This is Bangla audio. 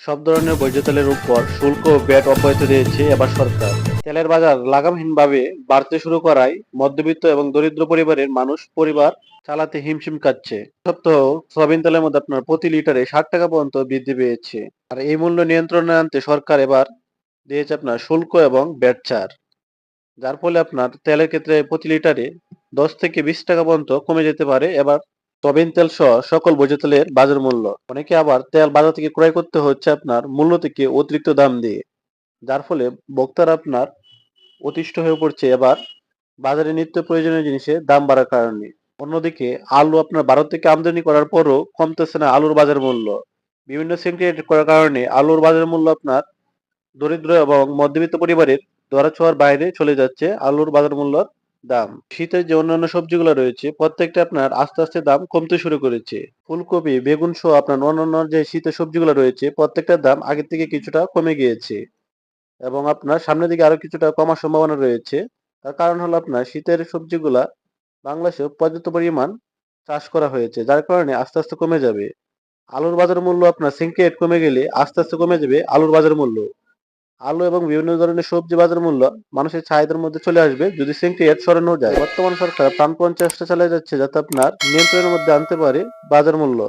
সব ধরনের বৈধ তেলের উপর শুল্ক ও ব্যাট অব্যাহত দিয়েছে এবার সরকার। তেলের বাজার লাগামহীনভাবে বাড়তে শুরু করায় মধ্যবিত্ত এবং দরিদ্র পরিবারের মানুষ পরিবার চালাতে হিমশিম খাচ্ছে। সপ্তাহ সয়াবিন তেলের মধ্যে আপনার প্রতি লিটারে ষাট টাকা পর্যন্ত বৃদ্ধি পেয়েছে। আর এই মূল্য নিয়ন্ত্রণে আনতে সরকার এবার দিয়েছে আপনার শুল্ক এবং ব্যাট চার যার ফলে আপনার তেলের ক্ষেত্রে প্রতি লিটারে দশ থেকে বিশ টাকা পর্যন্ত কমে যেতে পারে। এবার সয়াবিন তেল সহ সকল বৈধ তেলের বাজার মূল্য। অনেকে আবার তেল বাজার থেকে ক্রয় করতে হচ্ছে আপনার মূল্য থেকে অতিরিক্ত দাম দিয়ে। যার ফলে ভোক্তারা আপনার অতিষ্ঠ হয়ে পড়ছে। এবার বাজারে নিত্য প্রয়োজনীয় জিনিসের দাম বাড়ার কারণে। অন্যদিকে আলু আপনার ভারত থেকে আমদানি করার পরও কমতেছে না আলুর বাজার মূল্য। বিভিন্ন সিন্ডিকেট করার কারণে আলুর বাজার মূল্য আপনার দরিদ্র এবং মধ্যবিত্ত পরিবারের ধরা ছোঁয়ার বাইরে চলে যাচ্ছে। আলুর বাজার মূল্যর দাম। শীতের যে অন্যান্য সবজিগুলো রয়েছে, প্রত্যেকটা আপনার আস্তে আস্তে দাম কমতে শুরু করেছে। ফুলকপি, বেগুন সহ আপনার অন্যান্য যে শীতের সবজিগুলো রয়েছে প্রত্যেকটার দাম আগের থেকে কিছুটা কমে গিয়েছে। এবং আপনার সামনের দিকে আরও কিছুটা কমার সম্ভাবনা রয়েছে। তার কারণ হলো আপনার শীতের সবজিগুলা বাংলাদেশে পর্যাপ্ত পরিমাণ চাষ করা হয়েছে, যার কারণে আস্তে আস্তে কমে যাবে। আলুর বাজার মূল্য আপনার সিঙ্কেট কমে গেলে আস্তে আস্তে কমে যাবে আলুর বাজার মূল্য। আলু এবং বিভিন্ন ধরনের সবজি বাজার মূল্য মানুষের চাহিদার মধ্যে চলে আসবে যদি সিঙ্কেট সরানো যায়। বর্তমান সরকার প্রাণপণ চেষ্টা চালিয়ে যাচ্ছে যাতে আপনার নিয়ন্ত্রণের মধ্যে আনতে পারে বাজার মূল্য।